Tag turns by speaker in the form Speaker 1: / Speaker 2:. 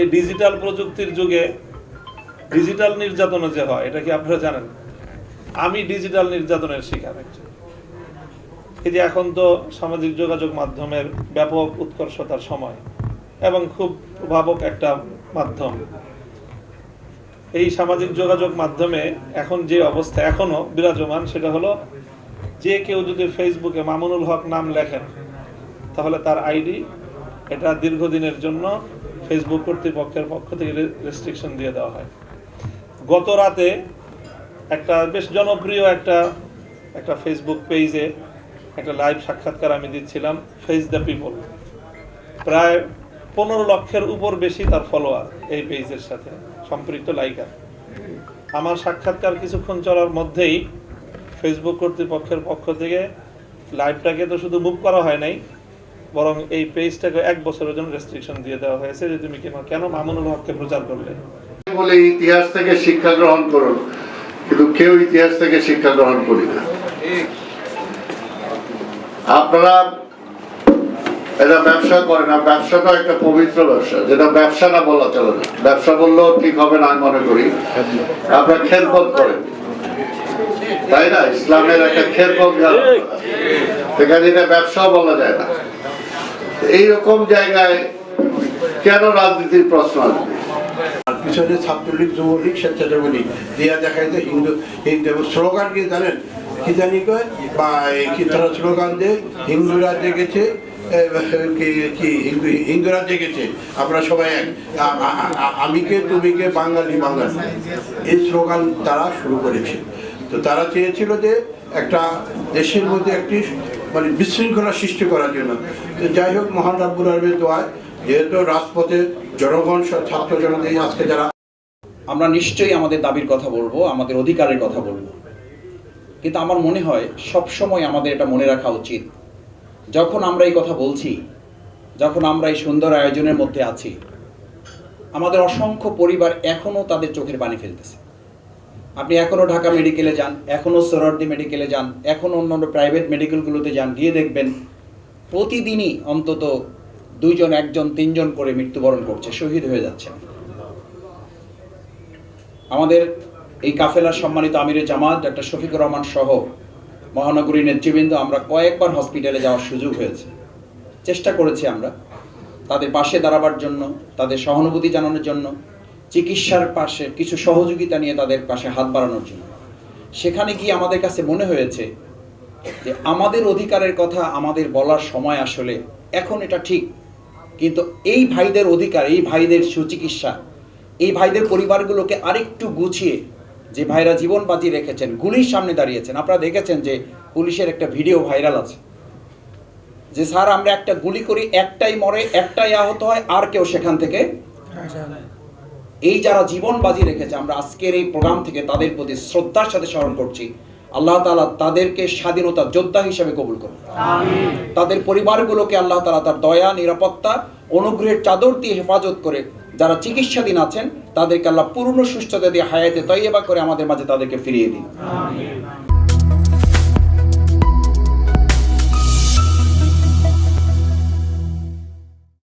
Speaker 1: এই ডিজিটাল প্রযুক্তির যুগে ডিজিটাল নির্যাতন যে হয়, এটা কি আপনারা জানেন? আমি ডিজিটাল নির্যাতনের শিকার একজন। এই যে এখন তো সামাজিক যোগাযোগ মাধ্যমের ব্যাপক উৎকর্ষতার সময় এবং খুব প্রভাবক একটা মাধ্যম। এই সামাজিক যোগাযোগ মাধ্যমে এখন যে অবস্থা এখনও বিরাজমান, সেটা হলো যে কেউ যদি ফেসবুকে মামুনুল হক নাম লেখেন, তাহলে তার আইডি এটা দীর্ঘদিনের জন্য ফেসবুক কর্তৃপক্ষের পক্ষ থেকে রেস্ট্রিকশন দিয়ে দেওয়া হয়। গত রাতে একটা বেশ জনপ্রিয় একটা একটা ফেসবুক পেজে একটা লাইভ সাক্ষাৎকার আমি দিচ্ছিলাম ফেস দ্য পিপল প্রায় পনেরো লক্ষের উপর বেশি তার ফলোয়ার এই পেজের সাথে, সম্পৃক্ত লাইকার আমার সাক্ষাৎকার কিছুক্ষণ চলার মধ্যেই ফেসবুক কর্তৃপক্ষের পক্ষ থেকে লাইভটাকে তো শুধু মুভ করা হয় নাই বরং এই পেজটাকে এক বছরের জন্য রেস্ট্রিকশন দিয়ে দেওয়া হয়েছে যে তুমি কেন কেন মামুনুল হককে প্রচার করলে?
Speaker 2: বলে, ইতিহাস থেকে শিক্ষা গ্রহণ করুন, কিন্তু কেউ ইতিহাস থেকে শিক্ষা গ্রহণ করি না। আপনারা এটা ব্যবসা করে না ব্যবসাটা একটা পবিত্র ব্যবসা, যেটা ব্যবসা না বলা চলে না। ব্যবসা বললেও ঠিক হবে না, আমি মনে করি। আপনারা খেলপথ করেন। তাই না? ইসলামের একটা খেলপথ সেখানে এটা ব্যবসাও বলা যায় না। এইরকম জায়গায় কেন রাজনীতির প্রশ্ন আসবে?
Speaker 3: পিছনে ছাত্রলীগ, যুবলীগ দিয়া দেখায় যে হিন্দু হিন্দু স্লোগান কি জানেন? কি জানি বা স্লোগান যে হিন্দুরা জেগেছে হিন্দুরা আমরা সবাই এক। আমি কে, তুমি কে, বাঙালি বাঙালি। এই স্লোগান তারা শুরু করেছে। তো তারা চেয়েছিল যে একটা দেশের মধ্যে একটি মানে বিশৃঙ্খলা সৃষ্টি করার জন্য। তো যাই হোক, মহান রাব্বুল আলমের দোয়ায়, যেহেতু রাজপথে জনগণ, ছাত্র জনতা এই আজকে যারা
Speaker 4: আমরা নিশ্চয়ই আমাদের দাবির কথা বলব, আমাদের অধিকারের কথা বলব। কিন্তু আমার মনে হয় সব সময় আমাদের এটা মনে রাখা উচিত। যখন আমরা এই কথা বলছি, যখন আমরা এই সুন্দর আয়োজনের মধ্যে আছি, আমাদের অসংখ্য পরিবার এখনও তাদের চোখের পানি ফেলতেছে। আপনি এখনও ঢাকা মেডিকেলে যান এখনও সোরারদি মেডিকেলে যান এখনও অন্যান্য প্রাইভেট মেডিকেলগুলোতে যান, গিয়ে দেখবেন প্রতিদিনই অন্তত দুইজন, একজন, তিনজন করে মৃত্যুবরণ করছে, শহীদ হয়ে যাচ্ছে। আমাদের এই কাফেলার সম্মানিত আমিরে জামাত, ডাক্তার শফিকুর রহমান সহ মহানগরী নেতৃবৃন্দ, আমরা কয়েকবার হসপিটালে যাওয়ার সুযোগ হয়েছে। চেষ্টা করেছি আমরা তাদের পাশে দাঁড়াবার জন্য, তাদের সহানুভূতি জানানোর জন্য। চিকিৎসার পাশে কিছু সহযোগিতা নিয়ে তাদের পাশে হাত বাড়ানোর জন্য। সেখানে গিয়ে আমাদের কাছে মনে হয়েছে যে আমাদের অধিকারের কথা আমাদের বলার সময় আসলে এখন এটা ঠিক। কিন্তু এই ভাইদের অধিকার, এই ভাইদের সুচিকিৎসা, এই ভাইদের পরিবারগুলোকে আরেকটু গুছিয়ে যে ভাইরা জীবন বাজি রেখেছেন, গুলির সামনে দাঁড়িয়েছেন। আপনারা দেখেছেন যে পুলিশের একটা ভিডিও ভাইরাল আছে। যে স্যার, আমরা একটা গুলি করি, একটাই মরে, একটাই আহত হয়, আর কেউ সেখান থেকে এই যারা জীবন বাজি রেখেছে আমরা আজকের এই প্রোগ্রাম থেকে তাদের প্রতি শ্রদ্ধার সাথে স্মরণ করছি। আল্লাহ তালা তাদেরকে স্বাধীনতা যোদ্ধা হিসেবে কবুল করুন তাদের পরিবারগুলোকে আল্লাহ তালা তার দয়া নিরাপত্তা অনুগ্রহের চাদর দিয়ে হেফাজত করে যারা চিকিৎসাধীন আছেন তাদেরকে আল্লাহ পূর্ণ সুস্থতা দিয়ে হায়াতে তৈবা করে আমাদের মাঝে তাদেরকে ফিরিয়ে দিন।